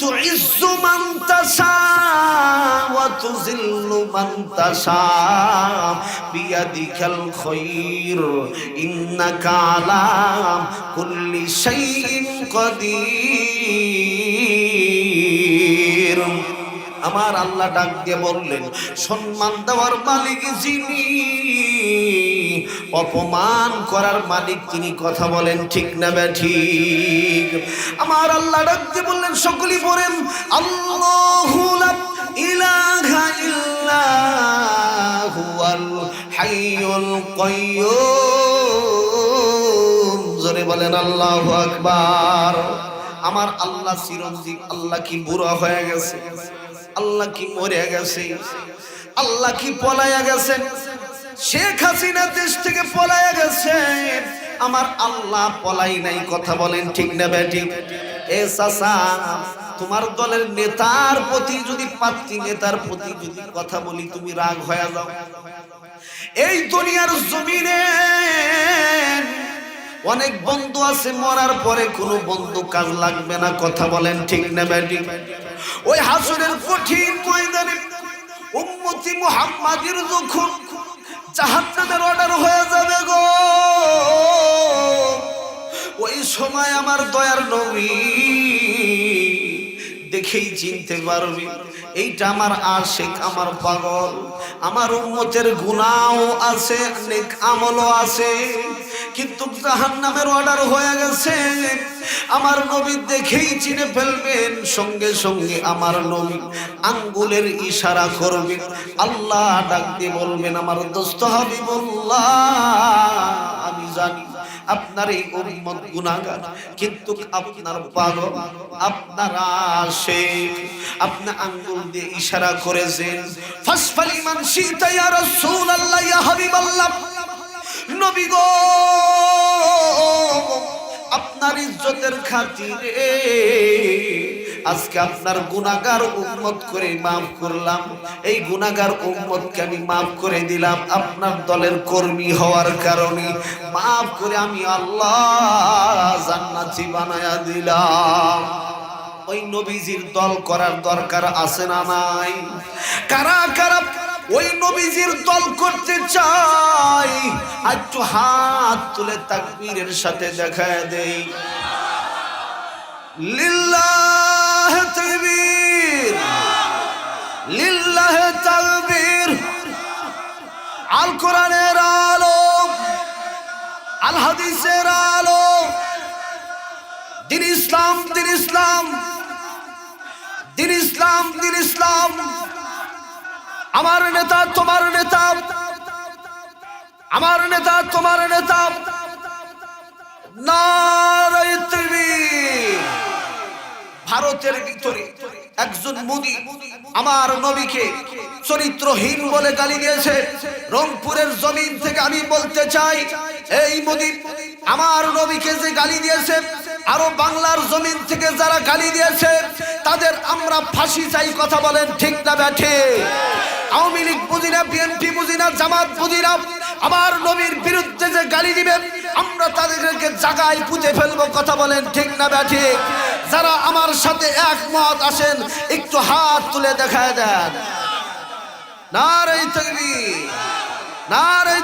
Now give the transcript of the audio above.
تعز من تشاء وتذل من تشاء بيدك الخير إنك على كل شيء قدير আমার আল্লাহ ডাক দিয়ে বললেন সম্মান দেওয়ার মালিক যিনি অপমান করার মালিক তিনি কথা বলেন, ঠিক না বে ঠিক? আমার আল্লাহ ডাক দিয়ে বললেন সকলেই বলেন, আল্লাহু ইলাহা ইল্লা হুয়াল হাইয়ুল কাইয়্যুম জোরে বলেন, আল্লাহু আকবার। আমার আল্লাহ চিরঞ্জীব, আল্লাহ কি বুড়া হয়ে গেছে? আল্লাহ কি মরে গেছে? আল্লাহ কি পলায়া গেছে? শেখ হাসিনা দেশ থেকে পলায়া গেছে। আমার আল্লাহ পলাই নাই, কথা বলেন ঠিক না বেটি এ চাচা, তোমার দলের নেতার প্রতি যদি পাত্রী নেতার প্রতি যদি কথা বলি, তুমি রাগ হয়ে যাও। এই দুনিয়ার জমিনে অনেক বন্ধু আছে, মরার পরে কোনো বন্ধু কাজ লাগবে না, কথা বলেন ঠিক না ব্যাটি ওই হাসুরের কঠিন ময়দানে উম্মতি মুহাম্মাদির যখন জাহান্নামের অর্ডার হয়ে যাবে গো। ওই সময় আমার দয়ার নবী দেখেই চিনতে পারবি, এইটা আমার আশেক, আমার পাগল। আমার উন্মতের গুনাও আছে, নেক আমলও আছে। কিন্তু জাহান্নামের অর্ডার হয়ে গেছে। আমার নবী দেখেই চিনে ফেলবেন, সঙ্গে সঙ্গে আমার নবী আঙ্গুলের ইশারা করবেন আল্লাহ ডাক দিয়ে বলবেন, আমার দোস্ত হাবিবুল্লাহ, আমি জানি আপনার এই উম্মত গুনাহগার, কিন্তু আপনার পাগল, আপনার আশেক, আপনি আঙ্গুল দিয়ে ইশারা করেছেন। ফাসফালি মান শিতা ইয়া রাসূলুল্লাহ, ইয়া হাবিবাল্লাহ নবী আপনার ইজ্জতের খাতিরে আজকে আপনার গুনাগার উম্মত করে মাফ করলাম। এই গুনাগার উম্মতকে আমি মাফ করে দিলাম আপনার দলের কর্মী হওয়ার কারণে। মাফ করে আমি আল্লাহ জান্নাতি বানায়া দিলাম। ওই নবীজির দল করার দরকার আছে না নাই? কারা কারা ওই নবীজির দল করতে চাই। একটু হাত তুলে তাকবীরের সাথে দেখা দেই। লিল্লাহ তাকবীর লিল্লাহ তাকবীর। আল কোরআনের আলো, আল হাদিসের আলো। দিন ইসলাম দিন ইসলাম দিন ইসলাম দিন ইসলাম। আমার নেতা, তোমার নেতা। আমার নেতা, তোমার নেতা। ভারতের ভিতরে একজন মুদি আমার নবীকে চরিত্রহীন বলে গালি দিয়েছে। রংপুরের জমিন থেকে আমি বলতে চাই, এই মুদি, আমার নবীকে যে গালি দিয়েছে আরও বাংলার জমিন থেকে যারা গালি দিয়েছে, তাদের আমরা ফাঁসি চাই কথা বলেন, ঠিক না ব্যাঠে আওয়ামী লীগ বুঝি না, বিএনপি বুঝি না, জামাত বুঝি না আমার নবীর বিরুদ্ধে যে গালি দিবেন, আমরা তাদেরকে জাগায় পুঁতে ফেলব, কথা বলেন, ঠিক না ব্যাঠে যারা আমার সাথে একমত আসেন একটু হাত তুলে দেখায় দেন। না নারে তকবীর নারে